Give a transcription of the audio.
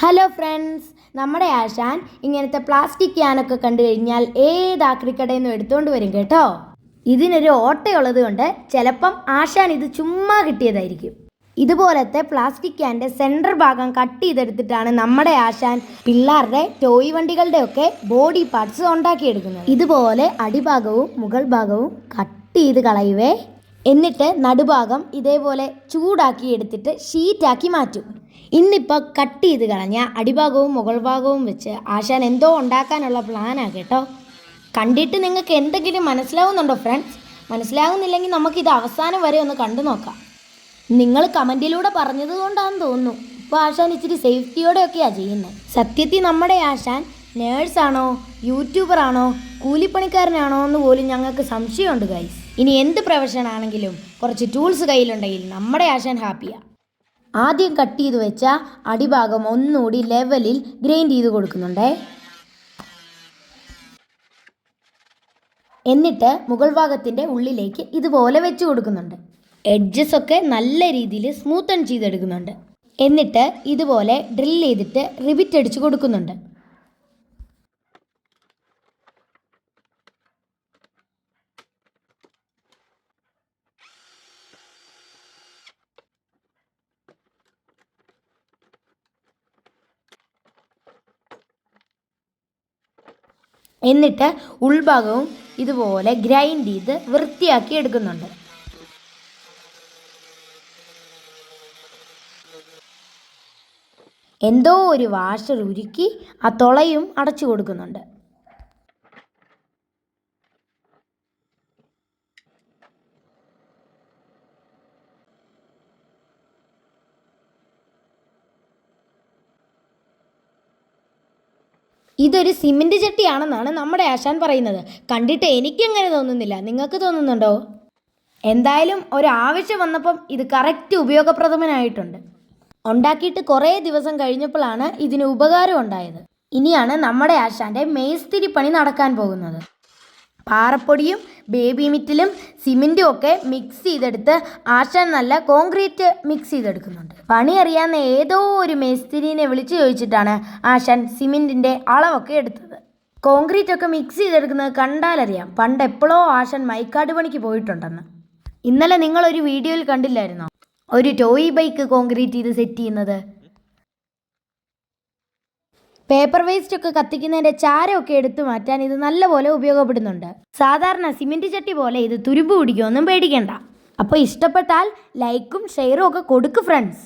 Hello friends നമ്മുടെ ആശാൻ ഇങ്ങനത്തെ plastic ക്യാനൊക്കെ കണ്ടു കഴിഞ്ഞാൽ ഏത് ആക്രിക്കടയിൽ നിന്നും എടുത്തുകൊണ്ട് വരും കേട്ടോ? ഇതിനൊരു ഓട്ടയുള്ളത് കൊണ്ട് ചിലപ്പം ആശാൻ ഇത് ചുമ്മാ കിട്ടിയതായിരിക്കും. ഇതുപോലത്തെ പ്ലാസ്റ്റിക് ക്യാന്റെ സെന്റർ ഭാഗം കട്ട് ചെയ്തെടുത്തിട്ടാണ് നമ്മുടെ ആശാൻ പിള്ളേരുടെ ടോയ് വണ്ടികളുടെയൊക്കെ ബോഡി പാർട്സ് ഉണ്ടാക്കിയെടുക്കുന്നത്. ഇതുപോലെ അടിഭാഗവും മുകൾ ഭാഗവും കട്ട് ചെയ്ത് കളയുവേ. എന്നിട്ട് നടുഭാഗം ഇതേപോലെ ചൂടാക്കി എടുത്തിട്ട് ഷീറ്റാക്കി മാറ്റും. ഇന്നിപ്പോൾ കട്ട് ചെയ്ത് കളഞ്ഞ അടിഭാഗവും മുകൾ ഭാഗവും വെച്ച് ആശാൻ എന്തോ ഉണ്ടാക്കാനുള്ള പ്ലാനാണ് കേട്ടോ. കണ്ടിട്ട് നിങ്ങൾക്ക് എന്തെങ്കിലും മനസ്സിലാവുന്നുണ്ടോ ഫ്രണ്ട്സ് മനസ്സിലാവുന്നില്ലെങ്കിൽ നമുക്കിത് അവസാനം വരെ ഒന്ന് കണ്ടു നോക്കാം. നിങ്ങൾ കമന്റിലൂടെ പറഞ്ഞത് കൊണ്ടാണെന്ന് തോന്നുന്നു. ഇപ്പോൾ ആശാൻ ഇച്ചിരി സേഫ്റ്റിയോടെയൊക്കെയാണ് ചെയ്യുന്നത് സത്യത്തിൽ നമ്മുടെ ആശാൻ നേഴ്സാണോ യൂട്യൂബറാണോ കൂലിപ്പണിക്കാരനാണോ എന്ന് പോലും ഞങ്ങൾക്ക് സംശയമുണ്ട് ഗൈസ് ഇനി എന്ത് പ്രൊഫഷൻ ആണെങ്കിലും കുറച്ച് ടൂൾസ് കയ്യിലുണ്ടെങ്കിൽ നമ്മുടെ ആശാൻ ഹാപ്പിയാണ് ആദ്യം കട്ട് ചെയ്ത് വെച്ച അടിഭാഗം ഒന്നുകൂടി ലെവലിൽ ഗ്രൈൻഡ് ചെയ്ത് കൊടുക്കുന്നുണ്ടേ. എന്നിട്ട് മുകൾ ഭാഗത്തിന്റെ ഉള്ളിലേക്ക് ഇതുപോലെ വെച്ച് കൊടുക്കുന്നുണ്ട്. എഡ്ജസ് ഒക്കെ നല്ല രീതിയിൽ സ്മൂത്തൺ ചെയ്തെടുക്കുന്നുണ്ട്. എന്നിട്ട് ഇതുപോലെ ഡ്രിൽ ചെയ്തിട്ട് റിബിറ്റ് അടിച്ച് കൊടുക്കുന്നുണ്ട്. എന്നിട്ട് ഉൾഭാഗവും ഇതുപോലെ ഗ്രൈൻഡ് ചെയ്ത് വൃത്തിയാക്കി എടുക്കുന്നുണ്ട്. എന്തോ ഒരു വാഷർ ഉരുക്കി ആ തുളയും അടച്ചു കൊടുക്കുന്നുണ്ട്. ഇതൊരു സിമെന്റ് ചട്ടിയാണെന്നാണ് നമ്മുടെ ആശാൻ പറയുന്നത്. കണ്ടിട്ട് എനിക്കങ്ങനെ തോന്നുന്നില്ല. നിങ്ങൾക്ക് തോന്നുന്നുണ്ടോ? എന്തായാലും ഒരാവശ്യം വന്നപ്പം ഇത് കറക്റ്റ് ഉപയോഗപ്രദമനായിട്ടുണ്ട്. ഉണ്ടാക്കിയിട്ട് കുറേ ദിവസം കഴിഞ്ഞപ്പോഴാണ് ഇതിന് ഉപകാരം ഉണ്ടായത്. ഇനിയാണ് നമ്മുടെ ആശാന്റെ മേസ്തിരി പണി നടക്കാൻ പോകുന്നത്. പാറപ്പൊടിയും ബേബി മിറ്റിലും സിമെന്റും ഒക്കെ മിക്സ് ചെയ്തെടുത്ത് ആശാൻ നല്ല കോൺക്രീറ്റ് മിക്സ് ചെയ്തെടുക്കുന്നുണ്ട്. പണി അറിയാവുന്ന ഏതോ ഒരു മേസ്തിരിനെ വിളിച്ച് ചോദിച്ചിട്ടാണ് ആശാൻ സിമെന്റിന്റെ അളവൊക്കെ എടുത്തത്. കോൺക്രീറ്റ് ഒക്കെ മിക്സ് ചെയ്തെടുക്കുന്നത് കണ്ടാലറിയാം. പണ്ട് എപ്പോഴോ ആശാൻ മൈക്കാട് പണിക്ക് പോയിട്ടുണ്ടെന്ന്. ഇന്നലെ നിങ്ങളൊരു വീഡിയോയിൽ കണ്ടില്ലായിരുന്നോ? ഒരു ടോയ് ബൈക്ക് കോൺക്രീറ്റ് ചെയ്ത് സെറ്റ് ചെയ്യുന്നത്. പേപ്പർ വേസ്റ്റ് ഒക്കെ കത്തിക്കുന്നതിന്റെ ചാരമൊക്കെ എടുത്തു മാറ്റാൻ ഇത് നല്ലപോലെ ഉപയോഗപ്പെടുന്നുണ്ട്. സാധാരണ സിമെന്റ് ചട്ടി പോലെ ഇത് തുരുമ്പ് പിടിക്കുമൊന്നും പേടിക്കണ്ട. അപ്പോൾ ഇഷ്ടപ്പെട്ടാൽ ലൈക്കും ഷെയറും ഒക്കെ കൊടുക്ക് ഫ്രണ്ട്സ്